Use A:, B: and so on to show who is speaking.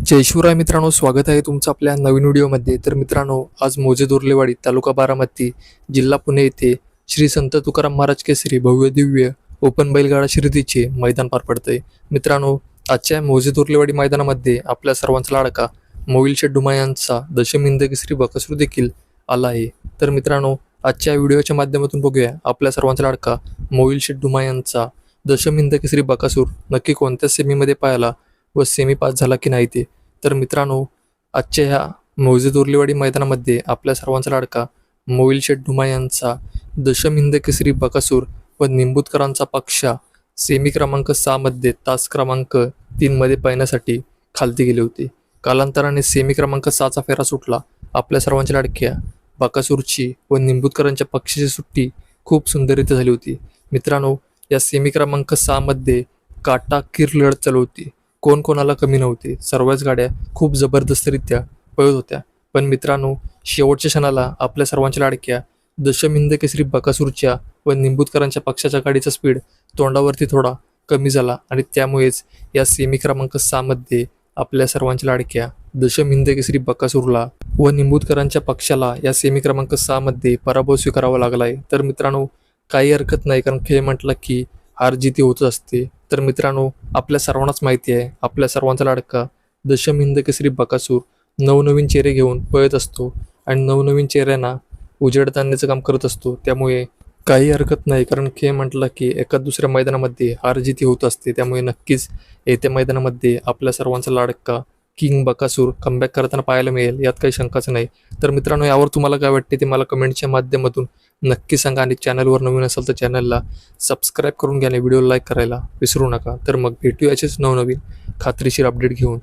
A: जय शिवराय मित्रांनो स्वागत आहे तुमचं आपल्या नवीन व्हिडिओमध्ये. तर मित्रांनो आज मोजे दोर्लेवाडी तालुका बारामती जिल्हा पुणे येथे श्री संत तुकाराम महाराज केसरी भव्य दिव्य ओपन बैलगाडा शर्यतीचे मैदान पार पडतंय. मित्रांनो आजच्या मोजे दोर्लेवाडी मैदानामध्ये आपल्या सर्वांचा लाडका मोविल शेड्डुमा डुमा यांचा दशमिंद केसरी बकासूर देखील आला आहे. तर मित्रांनो आजच्या व्हिडिओच्या माध्यमातून बघूया आपल्या सर्वांचा लाडका मोविल शेड्डुमा डुमा यांचा दशमिंद केसरी बकासूर नक्की कोणत्या सेमीमध्ये पाहायला व सेमी पास झाला की नाही ते. तर मित्रांनो आजच्या ह्या मौजे दोर्लेवाडी मैदानामध्ये आपल्या सर्वांचा लाडका मोविल शेठ डुमा यांचा दशमिंद केसरी बकासूर व निंबूतकरांचा पक्षा सेमी क्रमांक सहामध्ये तास क्रमांक तीनमध्ये पाहण्यासाठी खालती गेले होते. कालांतराने सेमी क्रमांक सहाचा फेरा सुटला. आपल्या सर्वांच्या लाडक्या बकासूरची व निंबूतकरांच्या पक्षाची सुट्टी खूप सुंदररीत्या झाली होती. मित्रांनो या सेमी क्रमांक सहामध्ये काटा किर लढत चालू होती. कोण कोणाला कमी नव्हते. सर्वच गाड्या खूप जबरदस्तरित्या पळत होत्या. पण मित्रांनो शेवटच्या क्षणाला आपल्या सर्वांच्या लाडक्या दशमिंद केसरी बकासूरच्या व निंबूतकरांच्या पक्षाच्या गाडीचा स्पीड तोंडावरती थोडा कमी झाला आणि त्यामुळेच या सेमी क्रमांक सहामध्ये आपल्या सर्वांच्या लाडक्या दशमिंद केसरी बकासूरला व निंबूतकरांच्या पक्षाला या सेमी क्रमांक सहामध्ये पराभव स्वीकारावा लागला आहे तर मित्रांनो काही हरकत नाही कारण खेळ म्हटलं की हार जिती होत असते. तर मित्रांनो आपल्या सर्वांनाच माहिती आहे आपल्या सर्वांचा लाडका दशमिंद केसरी बकासूर नवनवीन चेहरे घेऊन पळत असतो आणि नवनवीन चेहऱ्यांना उजेड आणण्याचं काम करत असतो. त्यामुळे काही हरकत नाही कारण खेळ म्हटलं की एका दुसऱ्या मैदानामध्ये हार जिती होत असते. त्यामुळे नक्कीच येत्या मैदानामध्ये आपल्या सर्वांचा लाडका किंग बकासूर कमबॅक करताना पाहायला मिळेल यात काही शंकाच नाही. तर मित्रांनो यावर तुम्हाला काय वाटते ते मला कमेंटच्या माध्यमातून नक्की सांगा आणि चॅनलवर नवीन असेल तर चॅनलला सबस्क्राईब करून घ्या आणि व्हिडिओ लाईक करायला विसरू नका. तर मग भेटू याचेच नवनवीन खात्रीशीर अपडेट घेऊन.